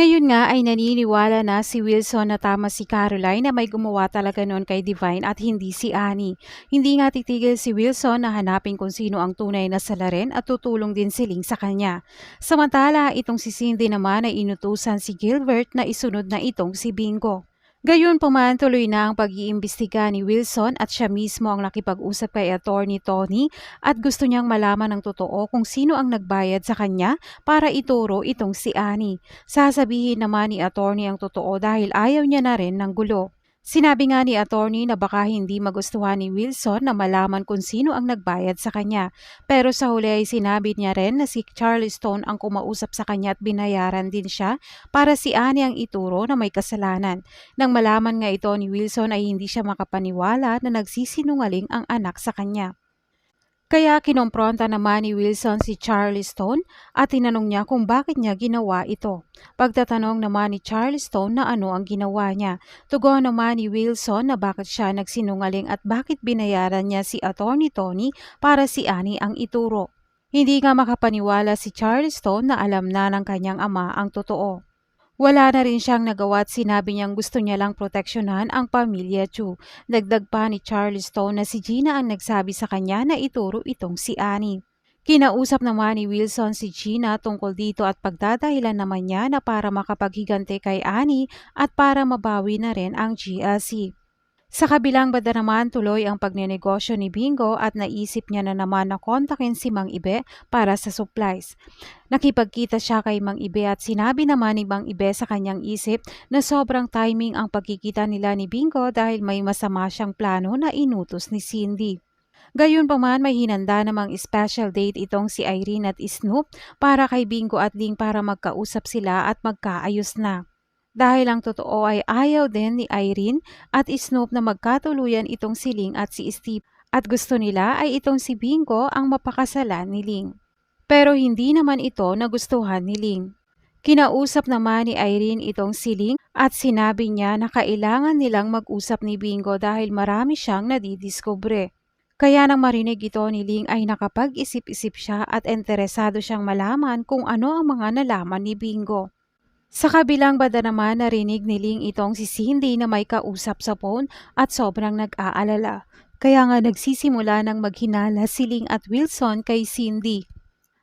Ngayon nga ay naniniwala na si Wilson na tama si Caroline na may gumawa talaga noon kay Divine at hindi si Annie. Hindi nga titigil si Wilson na hanapin kung sino ang tunay na salarin at tutulong din si Ling sa kanya. Samantala, itong si Cindy naman ay inutusan si Gilbert na isunod na itong si Bingo. Gayon paman tuloy na ang pag-iimbestiga ni Wilson at siya mismo ang nakipag-usap kay attorney Tony at gusto niyang malaman ng totoo kung sino ang nagbayad sa kanya para ituro itong si Annie. Sasabihin naman ni attorney ang totoo dahil ayaw niya na rin ng gulo. Sinabi nga ni attorney na baka hindi magustuhan ni Wilson na malaman kung sino ang nagbayad sa kanya. Pero sa huli ay sinabi niya rin na si Charlie Stone ang kumausap sa kanya at binayaran din siya para si Annie ang ituro na may kasalanan. Nang malaman nga ito ni Wilson ay hindi siya makapaniwala na nagsisinungaling ang anak sa kanya. Kaya kinompronta naman ni Wilson si Charlie Stone at tinanong niya kung bakit niya ginawa ito. Pagtatanong naman ni Charlie Stone na ano ang ginawa niya. Tugon naman ni Wilson na bakit siya nagsinungaling at bakit binayaran niya si Attorney Tony para si Annie ang ituro. Hindi nga makapaniwala si Charlie Stone na alam na ng kanyang ama ang totoo. Wala na rin siyang nagawa at sinabi niyang gusto niya lang proteksyonan ang pamilya Chu. Dagdag pa ni Charlie Stone na si Gina ang nagsabi sa kanya na ituro itong si Annie. Kinausap naman ni Wilson si Gina tungkol dito at pagdadahilan naman niya na para makapaghigante kay Annie at para mabawi na rin ang GLC. Sa kabilang banda naman tuloy ang pagnenegosyo ni Bingo at naisip niya na naman na kontakin si Mang Ibe para sa supplies. Nakipagkita siya kay Mang Ibe at sinabi naman ni Mang Ibe sa kanyang isip na sobrang timing ang pagkikita nila ni Bingo dahil may masama siyang plano na inutos ni Cindy. Gayon pa man may hinanda namang special date itong si Irene at Snoop para kay Bingo at Ling para magkausap sila at magkaayos na. Dahil ang totoo ay ayaw din ni Irene at Snoop na magkatuluyan itong si Ling at si Steve at gusto nila ay itong si Bingo ang mapakasalan ni Ling. Pero hindi naman ito nagustuhan ni Ling. Kinausap naman ni Irene itong si Ling at sinabi niya na kailangan nilang mag-usap ni Bingo dahil marami siyang nadidiskubre. Kaya nang marinig ito ni Ling ay nakapag-isip-isip siya at interesado siyang malaman kung ano ang mga nalaman ni Bingo. Sa kabilang banda naman narinig ni Ling itong si Cindy na may kausap sa phone at sobrang nag-aalala. Kaya nga nagsisimula ng maghinala si Ling at Wilson kay Cindy.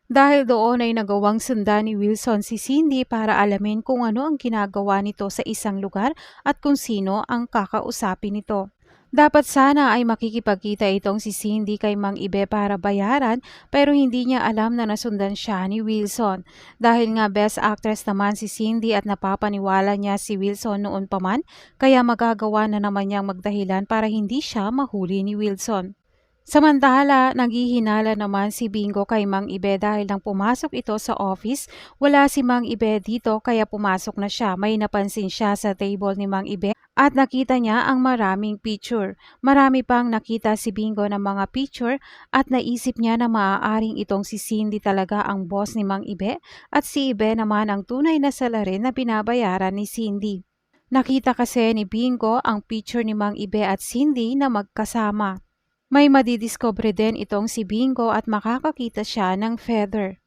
Dahil doon ay nagawang sundan ni Wilson si Cindy para alamin kung ano ang ginagawa nito sa isang lugar at kung sino ang kakausapin nito. Dapat sana ay makikipagkita itong si Cindy kay Mang Ibe para bayaran pero hindi niya alam na nasundan siya ni Wilson. Dahil nga best actress naman si Cindy at napapaniwala niya si Wilson noon pa man, kaya magagawa na naman niyang magdahilan para hindi siya mahuli ni Wilson. Samantala, naghihinala naman si Bingo kay Mang Ibe dahil nang pumasok ito sa office, wala si Mang Ibe dito kaya pumasok na siya. May napansin siya sa table ni Mang Ibe at nakita niya ang maraming picture. Marami pang nakita si Bingo ng mga picture at naisip niya na maaaring itong si Cindy talaga ang boss ni Mang Ibe at si Ibe naman ang tunay na salarin na binabayaran ni Cindy. Nakita kasi ni Bingo ang picture ni Mang Ibe at Cindy na magkasama. May madidiscover din itong si Bingo at makakakita siya ng feather.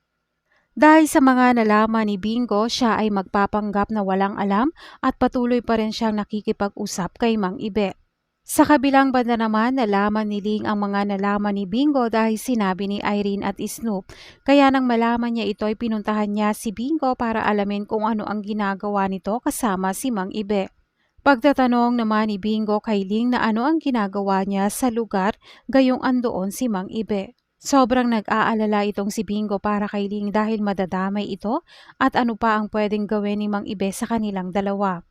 Dahil sa mga nalaman ni Bingo, siya ay magpapanggap na walang alam at patuloy pa rin siyang nakikipag-usap kay Mang Ibe. Sa kabilang banda naman, nalaman ni Ling ang mga nalaman ni Bingo dahil sinabi ni Irene at Snoop. Kaya nang malaman niya ito ay pinuntahan niya si Bingo para alamin kung ano ang ginagawa nito kasama si Mang Ibe. Pagtatanong naman ni Bingo kay Ling na ano ang ginagawa niya sa lugar gayong andoon si Mang Ibe. Sobrang nag-aalala itong si Bingo para kay Ling dahil madadamay ito at ano pa ang pwedeng gawin ni Mang Ibe sa kanilang dalawa.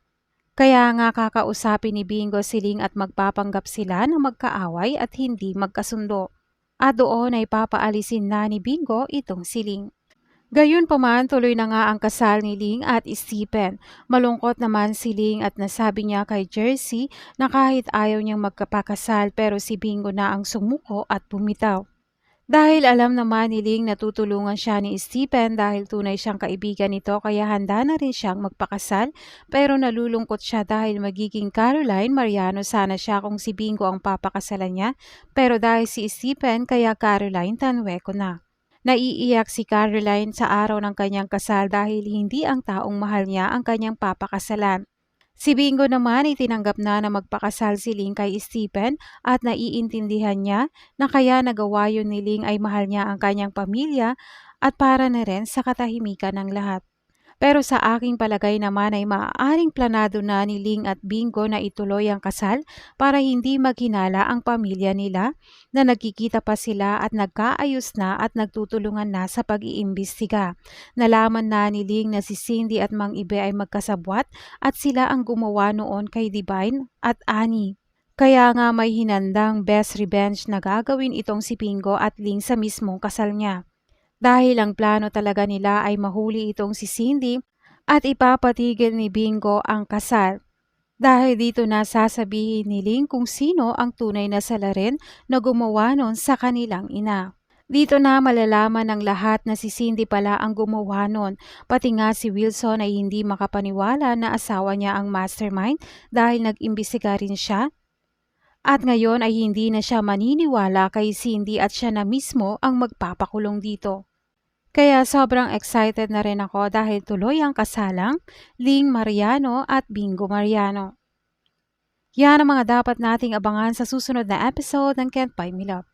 Kaya nga kakausapin ni Bingo si Ling at magpapanggap sila na magkaaway at hindi magkasundo. At doon ay papaalisin na ni Bingo itong si Ling. Gayon pa man, tuloy na nga ang kasal ni Ling at Stephen. Malungkot naman si Ling at nasabi niya kay Jersey na kahit ayaw niyang magkapakasal pero si Bingo na ang sumuko at bumitaw. Dahil alam naman ni Ling na tutulungan siya ni Stephen dahil tunay siyang kaibigan nito kaya handa na rin siyang magpakasal pero nalulungkot siya dahil magiging Caroline Mariano sana siya kung si Bingo ang papakasalan niya pero dahil si Stephen kaya Caroline Tanweco na. Naiiyak si Caroline sa araw ng kanyang kasal dahil hindi ang taong mahal niya ang kanyang papakasalan. Si Bingo naman ay tinanggap na na magpakasal si Ling kay Stephen at naiintindihan niya na kaya nagawa yun ni Ling ay mahal niya ang kanyang pamilya at para na rin sa katahimikan ng lahat. Pero sa aking palagay naman ay maaaring planado na ni Ling at Bingo na ituloy ang kasal para hindi maghinala ang pamilya nila na nagkikita pa sila at nagkaayos na at nagtutulungan na sa pag-iimbestiga. Nalaman na ni Ling na si Cindy at Mang Ibe ay magkasabwat at sila ang gumawa noon kay Divine at Annie. Kaya nga may hinandang best revenge na gagawin itong si Bingo at Ling sa mismong kasal niya. Dahil ang plano talaga nila ay mahuli itong si Cindy at ipapatigil ni Bingo ang kasal. Dahil dito na sasabihin ni Ling kung sino ang tunay na salarin na gumawa nun sa kanilang ina. Dito na malalaman ng lahat na si Cindy pala ang gumawa nun, pati nga si Wilson ay hindi makapaniwala na asawa niya ang mastermind dahil nag-imbisiga rin siya. At ngayon ay hindi na siya maniniwala kay Cindy at siya na mismo ang magpapakulong dito. Kaya sobrang excited na rin ako dahil tuloy ang kasalang Ling Mariano at Bingo Mariano. Yan ang mga dapat nating abangan sa susunod na episode ng Can't Buy Me Love.